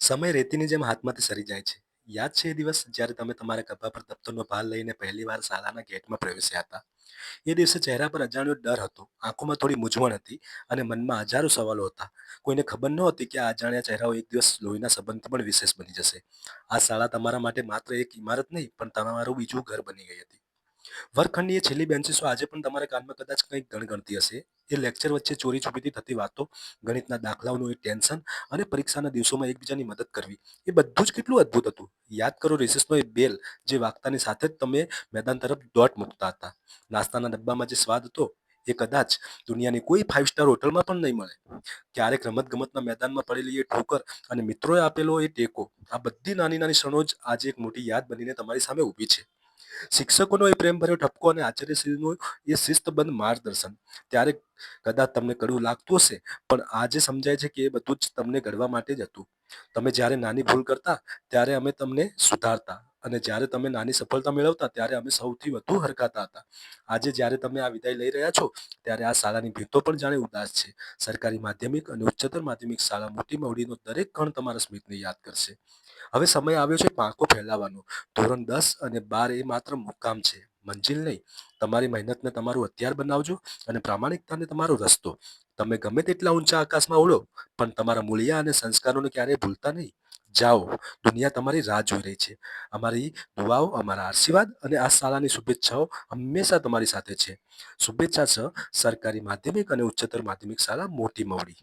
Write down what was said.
સમય રેતીની જેમ હાથમાંથી સરી જાય છે. યાદ છે એ દિવસ જ્યારે તમે તમારા કપા પર દફતરનો ભાર લઈને પહેલીવાર શાળાના ગેટમાં પ્રવેશ્યા હતા? એ દિવસે ચહેરા પર અજાણ્યો ડર હતો. આંખોમાં થોડી મૂંઝવણ હતી અને મનમાં હજારો સવાલો હતા. કોઈને ખબર નહોતી કે આ અજાણ્યા ચહેરાઓ એક દિવસ લોહીના સંબંધ પણ વિશેષ બની જશે. આ શાળા તમારા માટે માત્ર એક ઇમારત નહીં, પણ તમારું બીજું ઘર બની ગઈ હતી. વર્ગખંડની એ છેલ્લી બેન્ચીસો આજે પણ તમારા કાનમાં કદાચ કંઈક ગણગણતી હશે. એ લેક્ચર વચ્ચે ચોરી છુપીથી થતી વાતો, ગણિતના દાખલાઓનું એ ટેન્શન અને પરીક્ષાના દિવસોમાં એકબીજાની મદદ કરવી, એ બધું જ કેટલું અદ્ભુત હતું. યાદ કરો રિસેસનો એ બેલ જે વાગતાની સાથે જ તમે મેદાન તરફ દોટ મૂકતા હતા. નાસ્તાના ડબ્બામાં જે સ્વાદ હતો, એ કદાચ દુનિયાની કોઈ ફાઇવ સ્ટાર હોટલમાં પણ નહીં મળે. ક્યારેક રમત ગમતના મેદાનમાં પડેલી એ ઠોકર અને મિત્રોએ આપેલો એ ટેકો, આ બધી નાની નાની ક્ષણો જ આજે એક મોટી યાદ બનીને તમારી સામે ઊભી છે. શિક્ષકોનો એ પ્રેમભર્યો ઠપકો અને આચાર્યશ્રીનું એ શિસ્તબંધ માર્ગદર્શન. ત્યારે કદાચ તમને કડવું લાગતું હશે, પણ આજે સમજાય છે કે એ બધું જ તમને ઘડવા માટે જ હતું. તમે જ્યારે નાની ભૂલ કરતા, ત્યારે અમે તમને સુધારતા. અને જ્યારે તમે નાની સફળતા મેળવતા ત્યારે અમે સૌથી વધુ હરખાતા હતા. આજે જ્યારે તમે આ વિદાય લઈ રહ્યા છો, ત્યારે આ શાળાની ભીતો પણ જાણે ઉદાસ છે. સરકારી માધ્યમિક અને ઉચ્ચતર માધ્યમિક શાળા મોટી મવડીનો દરેક કણ તમારા સ્મિતને યાદ કરશે. હવે સમય આવ્યો છે પાંખો ફેલાવવાનો. ધોરણ દસ અને બાર એ માત્ર મુકામ છે. મંજિલ નહીં, તમારી મહેનતને તમારું હથિયાર બનાવજો અને પ્રામાણિકતાને તમારો રસ્તો. તમે ગમે તેટલા ઊંચા આકાશમાં ઉડો, પણ તમારા મૂલ્યા અને સંસ્કારોને ક્યારેય ભૂલતા નહીં. જાઓ. દુનિયા તમારી રાહ જોઈ રહી છે. અમારી દુઆઓ, અમારા આશીર્વાદ અને આ શાળાની શુભેચ્છાઓ હંમેશા તમારી સાથે છે. શુભેચ્છા છ સરકારી માધ્યમિક અને ઉચ્ચતર માધ્યમિક શાળા મોટી મવડી.